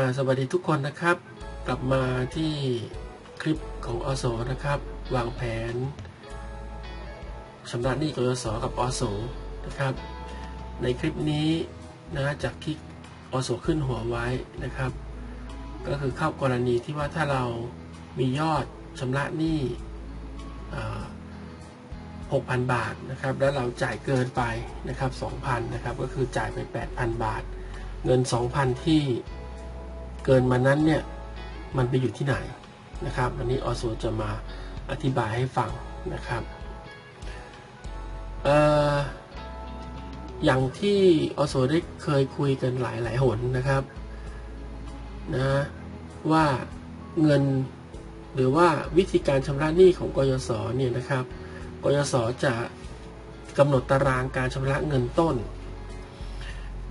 าสวัสดีทุกคนนะครับ กลับมาที่คลิปของอสนะครับ วางแผนชำระหนี้กยศกับอสนะครับ ในคลิปนี้นะจากที่อสขึ้นหัวไว้นะครับ ก็คือเข้ากรณีที่ว่าถ้าเรามียอดชำระหนี้6,000 บาทนะครับ แล้วเราจ่ายเกินไปนะครับ2,000นะครับ ก็คือจ่ายไป 8,000 บาท เงิน 2,000 ที่ เกินมานั้นเนี่ยมันไปอยู่ที่ไหนนะครับวันนี้ออโซจะมาอธิบายให้ฟังนะครับออย่างที่อโซได้เคยคุยกันหลายหลายหนนะครับนะว่าเงินหรือว่าวิธีการชำระหนี้ของกยศเนี่ยนะครับกยศจะกำหนดตารางการชำระเงินต้น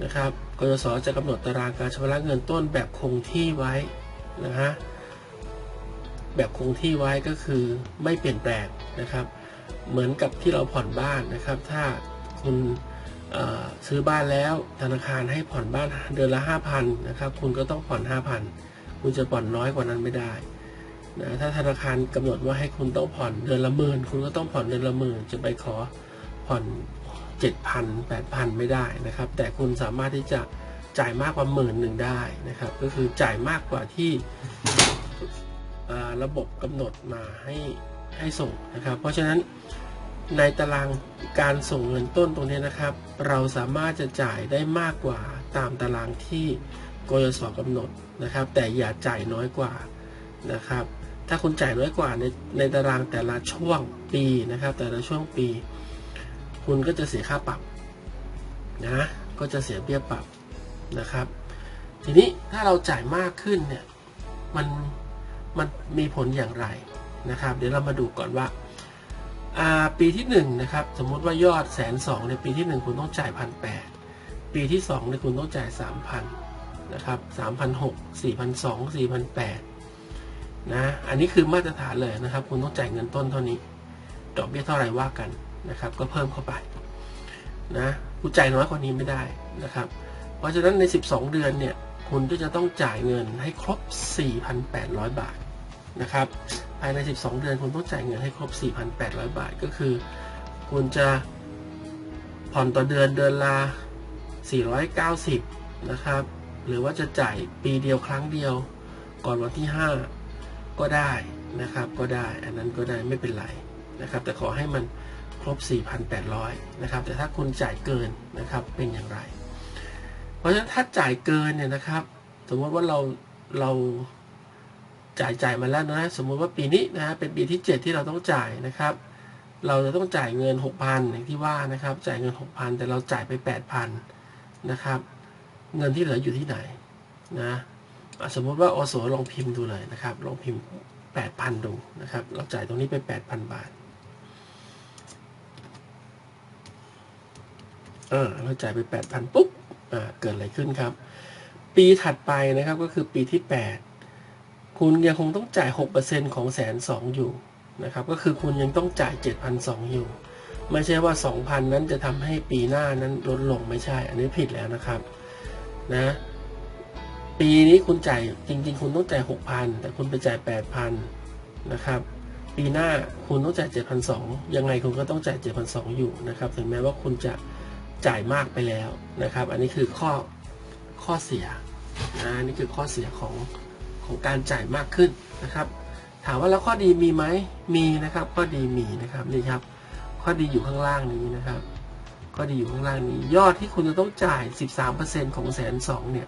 นะครับ กยศจะกำหนดตารางการชำระเงินต้นแบบคงที่ไว้นะฮะแบบคงที่ไว้ก็คือไม่เปลี่ยนแปลงนะครับ เหมือนกับที่เราผ่อนบ้านนะครับ ถ้าคุณซื้อบ้านแล้วธนาคารให้ผ่อนบ้านเดือนละ 5,000นะครับ คุณก็ต้องผ่อน 5,000 คุณจะผ่อนน้อยกว่านั้นไม่ได้นะถ้าธนาคารกำหนดว่าให้คุณต้องผ่อนเดือนละหมื่นคุณก็ต้องผ่อนเดือนละหมื่นจะไปขอผ่อน 7,000 8,000 ไม่ได้นะครับ แต่คุณสามารถที่จะจ่ายมากกว่าหมื่นหนึ่งได้นะครับ ก็คือจ่ายมากกว่าที่ระบบกำหนดมาให้ให้ส่งนะครับ เพราะฉะนั้นในตารางการส่งเงินต้นตรงนี้นะครับ เราสามารถจะจ่ายได้มากกว่าตามตารางที่กยศกำหนดนะครับ แต่อย่าจ่ายน้อยกว่านะครับ ถ้าคุณจ่ายน้อยกว่าในในตารางแต่ละช่วงปีนะครับ แต่ละช่วงปี คุณก็จะเสียค่าปรับนะก็จะเสียเบี้ยปรับนะครับ ทีนี้ถ้าเราจ่ายมากขึ้นเนี่ยมันมันมีผลอย่างไรนะครับ เดี๋ยวเรามาดูก่อนว่าปีที่1นะครับสมมุติว่ายอดแสนสองในปีที่ 1 คุณต้องจ่ายพันแปีที่2ในคุณต้องจ่าย 3,000นะครับ3,600 4,200 4,800นะอันนี้คือมาตรฐานเลยนะครับ คุณต้องจ่ายเงินต้นเท่านี้ ดอกเบี้ยเท่าไหร่ว่ากัน นะครับ ก็เพิ่มเข้าไปนะคุณจ่ายน้อยกว่านี้ไม่ได้นะครับ เพราะฉะนั้นใน 12 เดือนเนี่ยคุณก็จะต้องจ่ายเงินให้ครบ 4,800 บาทนะครับภายใน 12 เดือนคุณต้องจ่ายเงินให้ครบ 4,800 บาทก็คือ คุณจะผ่อนต่อเดือนเดือนละ490 นะครับ หรือว่าจะจ่ายปีเดียวครั้งเดียวก่อนวันที่ 5 ก็ได้นะครับ ก็ได้ อันนั้นก็ได้ไม่เป็นไรนะครับ แต่ขอให้มัน รบ 4,800 นะครับ แต่ถ้าคุณจ่ายเกินนะครับเป็นอย่างไร เพราะฉะนั้นถ้าจ่ายเกินเนี่ยนะครับ สมมติว่าเราเราจ่ายจ่ายมาแล้วนะสมมุติว่าปีนี้นะเป็นปีที่ 7 ที่เราต้องจ่ายนะครับ เราจะต้องจ่ายเงิน 6,000อย่างที่ว่านะครับ จ่ายเงิน 6,000 แต่เราจ่ายไป 8,000นะครับ เงินที่เหลืออยู่ที่ไหนนะสมมุติว่าอโสลองพิมพ์ดูเลยนะครับ ลองพิมพ์ 8,000 ดูนะครับ เราจ่ายตรงนี้ไป 8,000 บาท ออเราจ่ายไป 8,000 ปุ๊บอ่าเกิดอะไรขึ้นครับ ปีถัดไปนะครับก็คือปีที่ 8 คุณยังคงต้องจ่าย 6%ของแสนสองอยู่นะครับก็คือคุณยังต้องจ่าย 7,200 อยู่ ไม่ใช่ว่า 2,000 นั้นจะทำให้ปีหน้านั้นลดลงไม่ใช่ อันนี้ผิดแล้วนะครับนะปีนี้คุณจ่ายจริง ๆ คุณต้องจ่าย 6,000 แต่คุณไปจ่าย 8,000 นะครับ ปีหน้าคุณต้องจ่าย 7,200 ยังไงคุณก็ต้องจ่าย 7,200 อยู่นะครับ ถึงแม้ว่าคุณจะ จ่ายมากไปแล้วนะครับ อันนี้คือข้อข้อเสียนะนี่คือข้อเสียของของการจ่ายมากขึ้นนะครับ ถามว่าแล้วข้อดีมีไหมมีนะครับ ข้อดีมีนะครับนี่ครับ ข้อดีอยู่ข้างล่างนี้นะครับ ข้อดีอยู่ข้างล่างนี้ ยอดที่คุณจะต้องจ่าย 13%ของแสนสองเนี่ย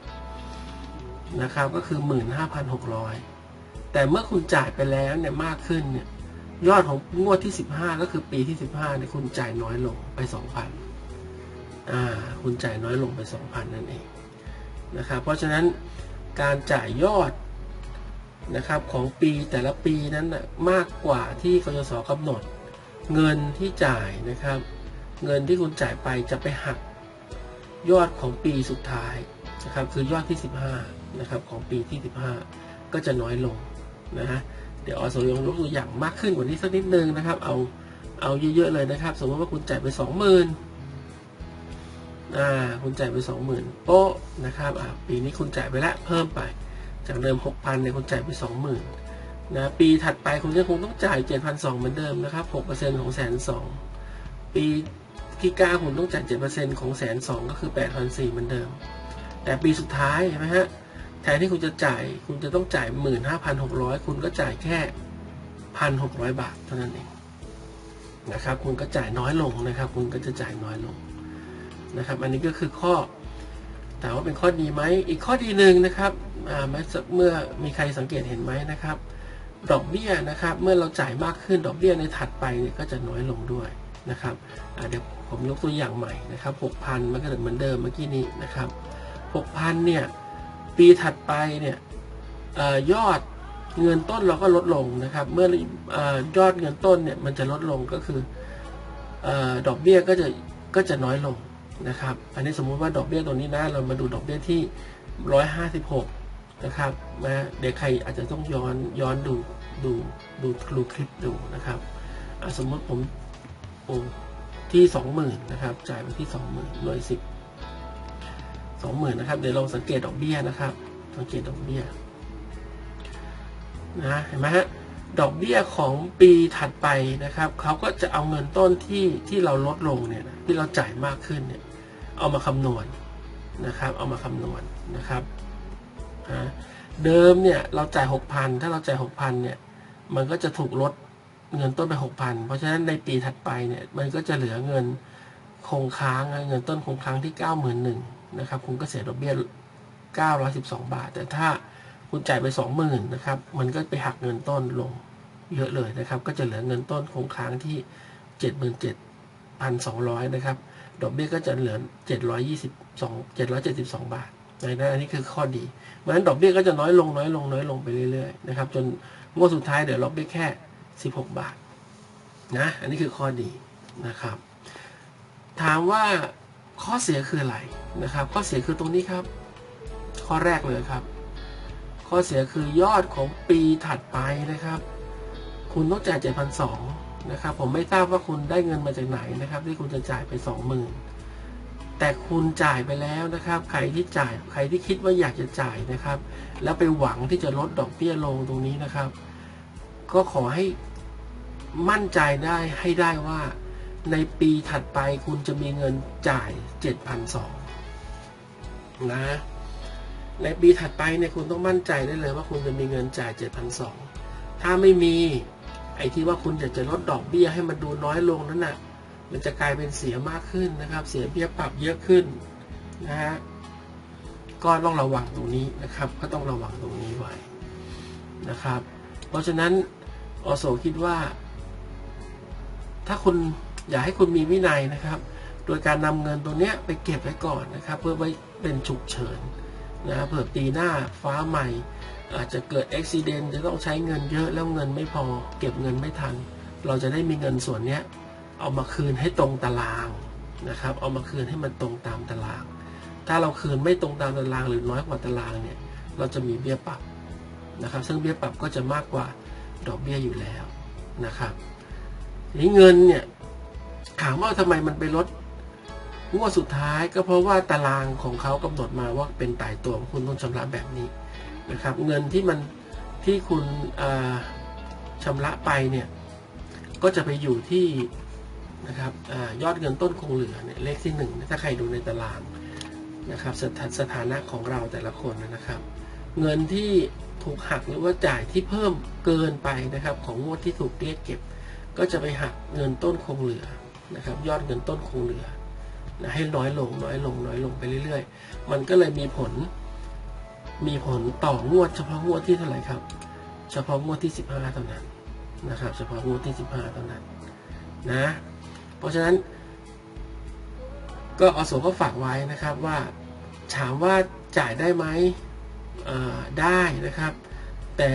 นะครับก็คือ 15,600 แต่เมื่อคุณจ่ายไปแล้วเนี่ยมากขึ้นเนี่ยยอดของงวดที่ 15 ก็คือปีที่ 15เนี่ยคุณจ่ายน้อยลงไป 2,000อ่า คุณจ่ายน้อยลงไป2,000นั่นเองนะครับเพราะฉะนั้นการจ่ายยอดนะครับของปีแต่ละปีนั้นนะมากกว่าที่กยศกำหนด เงินที่จ่ายนะครับ เงินที่คุณจ่ายไปจะไปหักยอดของปีสุดท้ายนะครับคือยอดที่ 15นะครับของปีที่ 15 ก็จะน้อยลงนะฮะเดี๋ยวอสยงยกตัวอย่างมากขึ้นกว่านี้สักนิดนึงนะครับ เอาเอาเยอะๆเลยนะครับ สมมติว่าคุณจ่ายไป 20,000 อ่าคุณจ่ายไป20,000โป๊ะนะครับอ่าปีนี้คุณจ่ายไปแล้วเพิ่มไป จากเดิม6,000เนี่ยคุณจ่ายไป20,000นะปีถัดไปคุณยังคงต้องจ่าย7,200เหมือนเดิมนะครับ6%ของแสนสองปีที่เก้าคุณต้องจ่าย7%ของแสนสองก็คือ8,400เหมือนเดิม แต่ปีสุดท้ายเห็นไหมฮะแทนที่คุณจะจ่ายคุณจะต้องจ่าย15,600คุณก็จ่ายแค่1,600บาทเท่านั้นเองนะครับคุณก็จ่ายน้อยลงนะครับ คุณก็จะจ่ายน้อยลง นะครับ อันนี้ก็คือข้อถามว่าเป็นข้อดีไหม อีกข้อดีหนึ่งนะครับเมื่อมีใครสังเกตเห็นไหมนะครับ ดอกเบี้ยนะครับ เมื่อเราจ่ายมากขึ้นดอกเบี้ยในถัดไปเนี่ยก็จะน้อยลงด้วยนะครับเดี๋ยวผมยกตัวอย่างใหม่นะครับ 6,000 มันก็เหมือนเดิมเมื่อกี้นี้นะครับ 6,000 เนี่ย ปีถัดไปเนี่ยยอดเงินต้นเราก็ลดลงนะครับ เมื่อยอดเงินต้นเนี่ยมันจะลดลงก็คืออดอกเบี้ยก็จะก็จะน้อยลง นะครับ อันนี้สมมุติว่าดอกเบี้ยตัวนี้นะ เรามาดูดอกเบี้ยที่ร้อยห้าสิบหกนะครับนะเดี๋ยวใครอาจจะต้องย้อนย้อนดูดูดูดูคลิปดูนะครับสมมติผมโอ้ที่สองหมื่นนะครับ จ่ายไปที่สองหมื่นหน่วยสิบสองหมื่นนะครับ เดี๋ยวลองสังเกตดอกเบี้ยนะครับ สังเกตดอกเบี้ยนะเห็นไหมฮะดอกเบี้ยของปีถัดไปนะครับเขาก็จะเอาเงินต้นที่ที่เราลดลงเนี่ยที่เราจ่ายมากขึ้นเนี่ย เอามาคำนวณนะครับ เอามาคำนวณนะครับเดิมเนี่ยเราจ่ายหกพันถ้าเราจ่ายหกพันเนี่ย มันก็จะถูกลดเงินต้นไปหกพันเพราะฉะนั้นในปีถัดไปเนี่ย มันก็จะเหลือเงินคงค้างเงินต้นคงค้างที่เก้าหมื่นหนึ่งนะครับ คุณก็เสียดอกเบี้ยเก้าร้อยสิบสองบาท แต่ถ้าคุณจ่ายไปสองหมื่นนะครับ มันก็ไปหักเงินต้นลงเยอะเลยนะครับ ก็จะเหลือเงินต้นคงค้างที่เจ็ดหมื่นเจ็ดพันสองร้อยนะครับ ดอกเบี้ยก็จะเหลือเจ็ดร้อยยี่สิบาทในนั้นอันนี้คือข้อดี เพราะฉะนั้นดอกเบี้ยก็จะน้อยลงน้อยลงน้อยลงไปเรื่อยๆนะครับจนงวดสุดท้ายเดี๋ยวดอกเบี้ยแค่สิบาทนะอันนี้คือข้อดีนะครับ ถามว่าข้อเสียคืออะไรนะครับ ข้อเสียคือตรงนี้ครับ ข้อแรกเลยครับ ข้อเสียคือยอดของปีถัดไปนะครับ คุณต้องจ่ายเจ็ดพันสอง นะครับผมไม่ทราบว่าคุณได้เงินมาจากไหนนะครับ ที่คุณจะจ่ายไปสองหมื่นแต่คุณจ่ายไปแล้วนะครับ ใครที่จ่ายใครที่คิดว่าอยากจะจ่ายนะครับ แล้วไปหวังที่จะลดดอกเบี้ยลงตรงนี้นะครับ ก็ขอให้มั่นใจได้ให้ได้ว่าในปีถัดไปคุณจะมีเงินจ่าย 7,200นะในปีถัดไปเนี่ยคุณต้องมั่นใจได้เลยว่าคุณจะมีเงินจ่าย 7,200ถ้าไม่มี ไอ้ที่ว่าคุณอยากจะลดดอกเบี้ยให้มันดูน้อยลงนั้นนะ่ะมันจะกลายเป็นเสียมากขึ้นนะครับ เสียเบี้ยปรับเยอะขึ้นนะฮะก็ต้องระวังตรงนี้นะครับ ก็ต้องระวังตรงนี้ไว้นะครับ เพราะฉะนั้นอโศคิดว่า ถ้าคุณอยากให้คุณมีวินัยนะครับ โดยการนำเงินตรงนี้ยไปเก็บไว้ก่อนนะครับ เพื่อไว้เป็นฉุกเฉิน นะเผื่อปีหน้าฟ้าใหม่ อาจจะเกิดอุบิเหตุจะต้องใช้เงินเยอะแล้วเงินไม่พอ เก็บเงินไม่ทัน เราจะได้มีเงินส่วนนี้เอามาคืนให้ตรงตารางนะครับ เอามาคืนให้มันตรงตามตาราง ถ้าเราคืนไม่ตรงตามตารางหรือน้อยกว่าตารางเนี่ยเราจะมีเบี้ยปรับนะครับ ซึ่งเบี้ยปรับก็จะมากกว่าดอกเบี้ยอยู่แล้วนะครับนี้เงินเนี่ยถามว่าทำไมมันไปลด งวดสุดท้ายก็เพราะว่าตารางของเขากำหนดมาว่าเป็นตายตัวคุณต้องชำระแบบนี้นะครับ เงินที่มันที่คุณชำระไปเนี่ยก็จะไปอยู่ที่นะครับอยอดเงินต้นคงเหลือเนี่ยเลขที่หนึ่งถ้าใครดูในตารางนะครับสถสถานะของเราแต่ละคนนะครับ เงินที่ถูกหักหรือว่าจ่ายที่เพิ่มเกินไปนะครับ ของงวดที่ถูกเรียกเก็บ ก็จะไปหักเงินต้นคงเหลือนะครับ ยอดเงินต้นคงเหลือ นะให้น้อยลงน้อยลงน้อยลงไปเรื่อยๆ มันก็เลยมีผล มีผลต่องวด เฉพาะงวดที่เท่าไหร่ครับ เฉพาะงวดที่สิบห้าเท่านั้นนะครับ เฉพาะงวดที่สิบห้าเท่านั้นนะ เพราะฉะนั้น ก็อสก็ฝากไว้นะครับว่าถามว่าจ่ายได้ไหมได้นะครับ แต่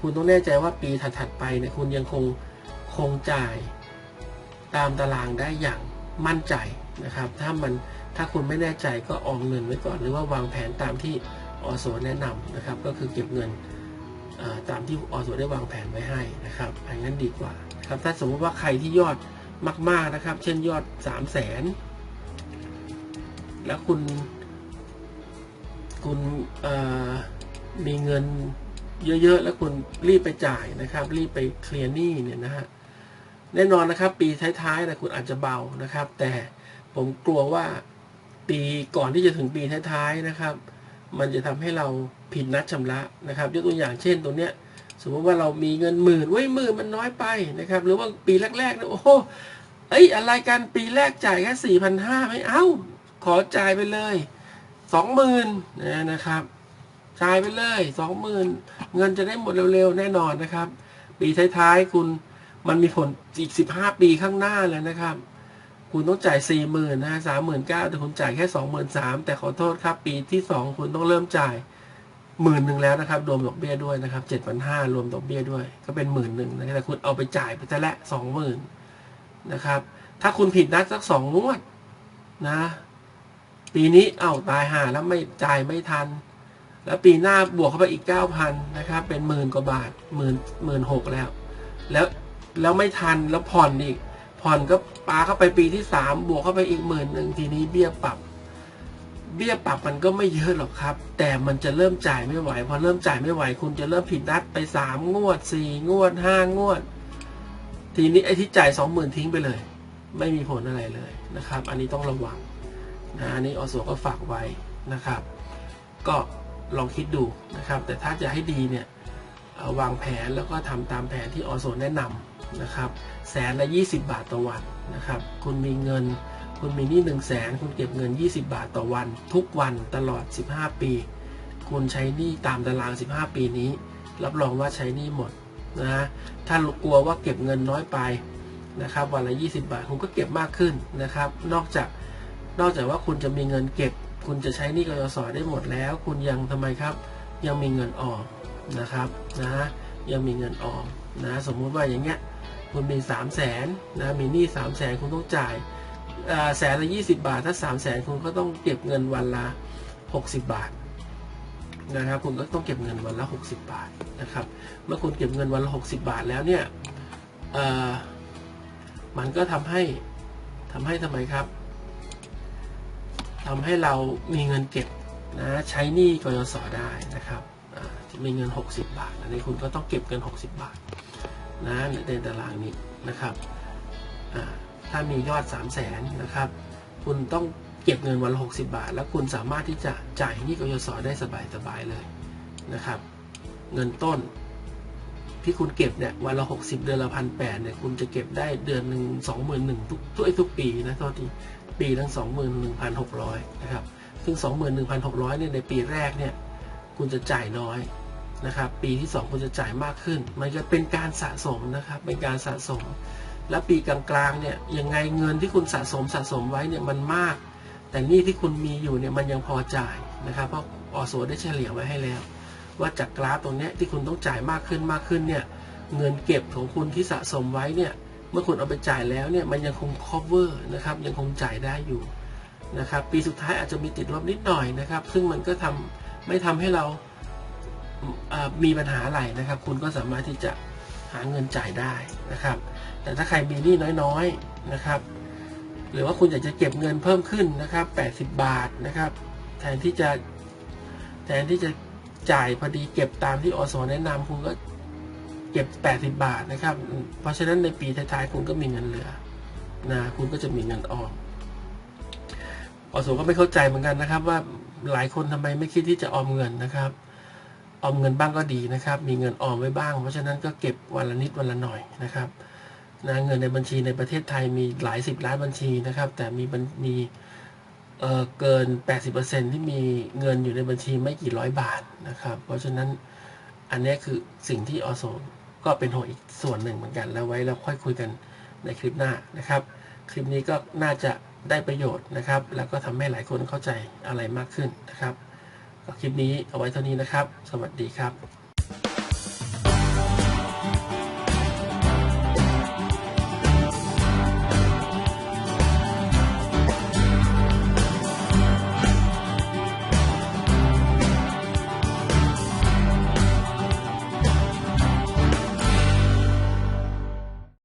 คุณต้องแน่ใจว่าปีถัดๆไปเนี่ยคุณยังคงคงจ่ายตามตารางได้อย่าง มั่นใจนะครับ ถ้ามันถ้าคุณไม่แน่ใจก็ออมเงินไว้ก่อน หรือว่าวางแผนตามที่อสวแนะนำนะครับ ก็คือเก็บเงินตามที่อสวได้วางแผนไว้ให้นะครับอย่างนั้นดีกว่าครับถ้าสมมติว่าใครที่ยอดมาก ๆนะครับ เช่นยอดสามแสนแล้วคุณคุณมีเงินเยอะ ๆ แล้วคุณรีบไปจ่ายนะครับ รีบไปเคลียร์หนี้เนี่ยนะฮะ แน่นอนนะครับ ปีท้ายๆนะคุณอาจจะเบานะครับ แต่ผมกลัวว่าปีก่อนที่จะถึงปีท้ายๆนะครับ มันจะทำให้เราผิดนัดชำระนะครับยกตัวอย่างเช่นตรงเนี้ยสมมติว่าเรามีเงินหมื่นเว้ยหมื่นมันน้อยไปนะครับ หรือว่าปีแรกๆนี่ยโอ้โหเอ้ยอะไรกันปีแรกจ่ายแค่สี่พันห้าไม่เอาขอจ่ายไปเลยสองหมื่นนะครับจ่ายไปเลยสองหมื่นเงินจะได้หมดเร็วๆ แน่นอนนะครับ ปีท้ายๆคุณ มันมีผลอีกสิบห้าปีข้างหน้าเลยนะครับ คุณต้องจ่ายสี่หมื่นนะสามหมื่นเก้าแต่คุณจ่ายแค่สองหมื่นสามแต่ขอโทษครับ ปีที่สองคุณต้องเริ่มจ่ายหมื่นหนึ่งแล้วนะครับ รวมดอกเบี้ยด้วยนะครับเจ็ดพันห้ารวมดอกเบี้ยด้วย ก็เป็นหมื่นหนึ่งนะแต่คุณเอาไปจ่ายไปซะละสองหมื่นนะครับ ถ้าคุณผิดนัดสักสองงวดนะ ปีนี้เอ้าตายห่าแล้วไม่จ่ายไม่ทัน แล้วปีหน้าบวกเข้าไปอีกเก้าพันนะครับ เป็นหมื่นกว่าบาทหมื่นหมื่นหกแล้ว แล้ว แล้วไม่ทันแล้วผ่อนอีก ผ่อนก็ปาเข้าไปปีที่สามบวกเข้าไปอีกหมื่นหนึ่งทีนี้เบี้ยปรับ เบี้ยปรับมันก็ไม่เยอะหรอกครับ แต่มันจะเริ่มจ่ายไม่ไหว พอเริ่มจ่ายไม่ไหว คุณจะเริ่มผิดนัดไปสามงวดสี่งวดห้างวด ทีนี้ไอ้ที่จ่ายสองหมื่นทิ้งไปเลย ไม่มีผลอะไรเลยนะครับ อันนี้ต้องระวังนะอันนี้อสก็ฝากไว้นะครับ ก็ลองคิดดูนะครับ แต่ถ้าจะให้ดีเนี่ยวางแผนแล้วก็ทำตามแผนที่อโซแนะนำ นะครับแสนละ 20 บาทต่อวันนะครับคุณมีเงิน คุณมีหนี้1 0 0 0 0แสนคุณเก็บเงิน 20 บาทต่อวัน ทุกวันตลอด 15 ปี คุณใช้หนี้ตามตาราง 15 ปีนี้ รับรองว่าใช้หนี้หมดนะถ้ากลัวว่าเก็บเงินน้อยไปนะครับวันละ 20 บาทคุณก็เก็บมากขึ้นนะครับ นอกจากนอกจากว่าคุณจะมีเงินเก็บ คุณจะใช้หนี้กยศได้หมดแล้ว คุณยังทำไมครับ ยังมีเงินออมนะครับนะยังมีเงินออมนะสมมุติว่าอย่างเงี้ย คุณมี3 0 0แสนนะมีหนี้3 0 0แสนคุณต้องจ่ายแสนละ20 บาท ถ้า 3 0 0แสนคุณก็ต้องเก็บเงินวันละ 60 บาทนะครับคุณก็ต้องเก็บเงินวันละ 60 บาทนะครับเมื่อคุณเก็บเงินวันละ 60 บาทแล้วเนี่ยมันก็ทำให้ทำให้ทำไมครับทำให้เรามีเงินเก็บนะใช้หนี้กยศได้นะครับมีเงิน 60 บาทอันนี้คุณก็ต้องเก็บเงิน 60 บาท นะในตารางนี้นะครับถ้ามียอด 3 0 0แสนนะครับ คุณต้องเก็บเงินวันละ60 บาท แล้วคุณสามารถที่จะจ่ายนี้กยศได้สบายๆเลยนะครับ เงินต้นที่คุณเก็บเนี่ยวันละ 60 เดือนละพันแเนี่ยคุณจะเก็บได้เดือนหนึ่งสองหมื่นหนึ่งทุกทุกทุกปีนะเท่าที่ปีทั้งสองหมื่นหนึ่งพันหกร้อยนะครับซึ่งสองหมื่นหนึ่งพันหกร้อยเนี่ยในปีแรกเนี่ยคุณจะจ่ายน้อย นะครับปีที่ 2 คุณจะจ่ายมากขึ้น มันจะเป็นการสะสมนะครับเป็นการสะสม และปีกลางๆเนี่ยยังไงเงินที่คุณสะสมสะสมไว้เนี่ยมันมาก แต่นี่ที่คุณมีอยู่เนี่ยมันยังพอจ่ายนะครับเพราะอโสได้เฉลี่ยไว้ให้แล้ว ว่าจากกราฟตรงนี้ที่คุณต้องจ่ายมากขึ้นมากขึ้นเนี่ยเงินเก็บของคุณที่สะสมไว้เนี่ยเมื่อคุณเอาไปจ่ายแล้วเนี่ยมันยังคง cover นะครับยังคงจ่ายได้อยู่นะครับปีสุดท้ายอาจจะมีติดลบนิดหน่อยนะครับ ซึ่งมันก็ทำไม่ทำให้เรา มีปัญหาอะไรนะครับ คุณก็สามารถที่จะหาเงินจ่ายได้นะครับ แต่ถ้าใครมีหนี้น้อยๆนะครับ หรือว่าคุณอยากจะเก็บเงินเพิ่มขึ้นนะครับ 80 บาทนะครับ แทนที่จะแทนที่จะจ่ายพอดีเก็บตามที่อสแนะนำคุณก็เก็บ 80 บาทนะครับ เพราะฉะนั้นในปีท้ายๆคุณก็มีเงินเหลือนะคุณก็จะมีเงินออมอสก็ไม่เข้าใจเหมือนกันนะครับ ว่าหลายคนทำไมไม่คิดที่จะออมเงินนะครับ ออมเงินบ้างก็ดีนะครับ มีเงินออมไว้บ้าง เพราะฉะนั้นก็เก็บวันละนิดวันละหน่อยนะครับนะเงินในบัญชีในประเทศไทยมีหลายสิบล้านบัญชีนะครับ แต่มีมีเเกิน 80%ที่มีเงินอยู่ในบัญชีไม่กี่ร้อยบาทนะครับ เพราะฉะนั้นอันนี้คือสิ่งที่อสก็เป็นหัวอีกส่วนหนึ่งเหมือนกัน แล้วไว้เราค่อยคุยกันในคลิปหน้านะครับ คลิปนี้ก็น่าจะได้ประโยชน์นะครับ แล้วก็ทำให้หลายคนเข้าใจอะไรมากขึ้นนะครับ คลิปนี้เอาไว้เท่านี้นะครับ สวัสดีครับ